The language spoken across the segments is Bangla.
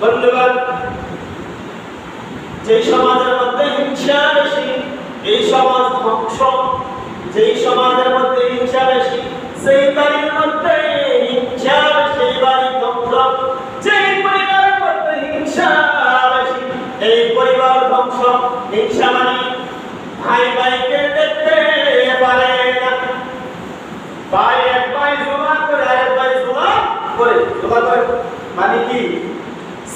বন্ধুগণ, যেই সমাজের মধ্যে হিংসা বেশি, এই সমাজ ধ্বংস। যেই সমাজের মধ্যে হিংসা বেশি, সেই বাড়ির মধ্যে হিংসা সেই বাড়ি ধ্বংস। যেই পরিবারের মধ্যে হিংসা বেশি, এই পরিবার ধ্বংস। হিংসা মানে ভাই ভাইকে দেখতে পারে না। ভাই এক ভাই জমা করে, আরেক ভাই জমা করে। জমা মানে কি?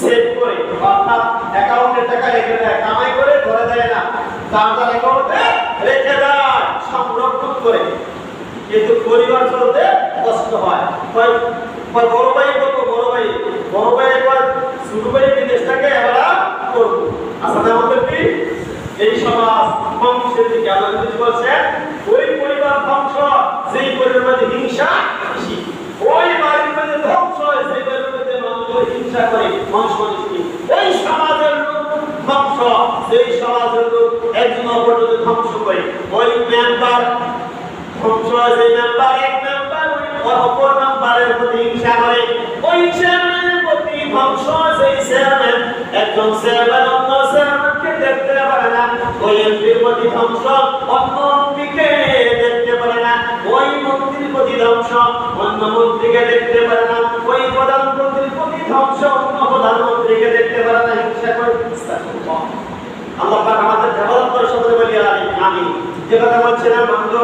সেভ করে। অর্থাৎ অ্যাকাউন্টে টাকা রেখে দেয়, কামাই করে ধরে দেয় না। তার তার অ্যাকাউন্টে রেখে দেয় সংরক্ষণ করে। কিন্তু পরিবার চলতে কষ্ট হয়। কয় বড় ভাই করব বড় ভাই। বড় ভাই একবার ছোট ভাই বিদেশ থাকে আমরা করব। আসলে আমাদের কি? এই সমাজ ধ্বংসের দিকে। নবী বলছেন, ওই পরিবার ধ্বংস, যেই পরিবারের হিংসা বেশি ওই বাড়ির মধ্যে ধ্বংস হয় সেই বাড়ির মধ্যে মানুষ হিংসা করে মানুষ মানুষকে ওই সমাজের লোক ধ্বংস সেই সমাজের লোক একজন অপরকে ধ্বংস করে। ওই মেম্বার ধ্বংস হয় সেই মেম্বার এক মেম্বার ওই অপর মেম্বারের প্রতি হিংসা করে। ওই চেয়ারম্যানের প্রতি ধ্বংস হয় সেই চেয়ারম্যান একজন চেয়ারম্যান অন্য চেয়ারম্যানকে দেখতে পারে না। ওই এমপির প্রতি ধ্বংস, অন্য এমপিকে দেখতে পারে না। ওই মন্ত্রীর প্রতি ধ্বংস, অন্য মন্ত্রীকে দেখতে পারে না। ওই প্রধানমন্ত্রীর প্রতি ধ্বংস, অন্য প্রধানমন্ত্রীকে দেখতে পারে না হিংসা করে আল্লাহ পাক আমাদের হেফাজত করে সকলে বলি আমি। যে কথা বলছিলাম বন্ধু,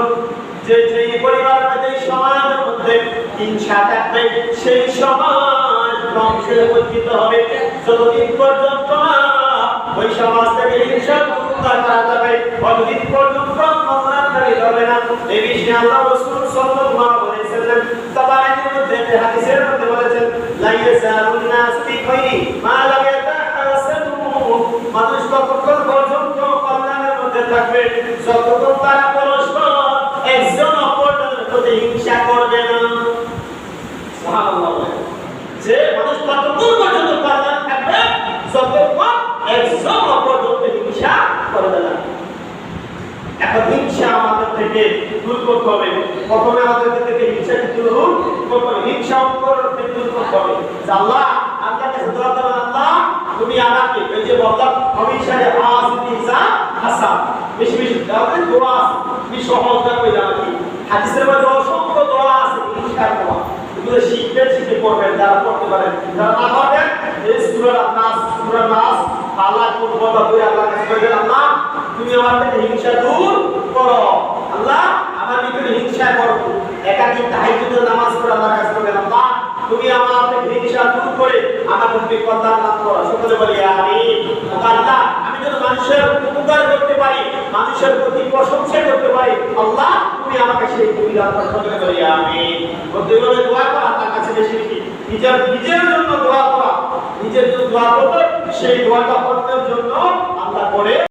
যে যে পরিবারের মধ্যে সমাজের মধ্যে হিংসা থাকবে সেই সমাজ ধ্বংসে পরিচিত হবে। যতদিন পর্যন্ত না ওই সমাজ থেকে হিংসা মুক্ত করা যাবে, ততদিন পর্যন্ত কল্যাণকারী হবে না। এই বিষয়ে আল্লাহ রাসূল সাল্লাল্লাহু আলাইহি ওয়াসাল্লাম তাবারাকের মধ্যে হাদিসের মধ্যে বলেছেন লা ততক্ষণ পর্যন্ত কল্যাণ থাকবে যতক্ষণ একজন অপরজনকে হিংসা করবে না এখন হিংসা আমাদের থেকে দূর করতে হবে। প্রথমে আমাদের থেকে হিংসাকে দূর করতে হবে হিংসা অপর থেকে দূর করতে হবে। আল্লাহ, আল্লাহর কাছে দোয়া করবেন আল্লাহ, তুমি আমাকে এই যে বললাম মধ্যে অসংখ্য দোয়া আছে দোয়া। শিখতে শিখে পড়বেন, যারা পারেন। যারা না পারবেন, এই সূরা নাস সূরা নাস আল্লাহ কোন কথা বলে আল্লাহর কাছে আল্লাহ তুমি আমার থেকে হিংসা দূর করো। আল্লাহ, আমার ভিতরে হিংসা করো। একাকি নামাজ পড়ে আল্লাহর কাছে বলবেন আল্লাহ তুমি আমার থেকে হিংসা দূর করে আমার প্রতি কল্যাণ লাভ করো। সকলে বলি আমি আল্লাহ, আমি যেন মানুষের উপকার করতে পারি, মানুষের প্রতি প্রশংসা করতে পারি আল্লাহ তুমি আপনার কাছে বেশি নিজের নিজের জন্য দোয়া নিজের জন্য দোয়া করতে সেই দোয়াটা করতে জন্য আমরা করে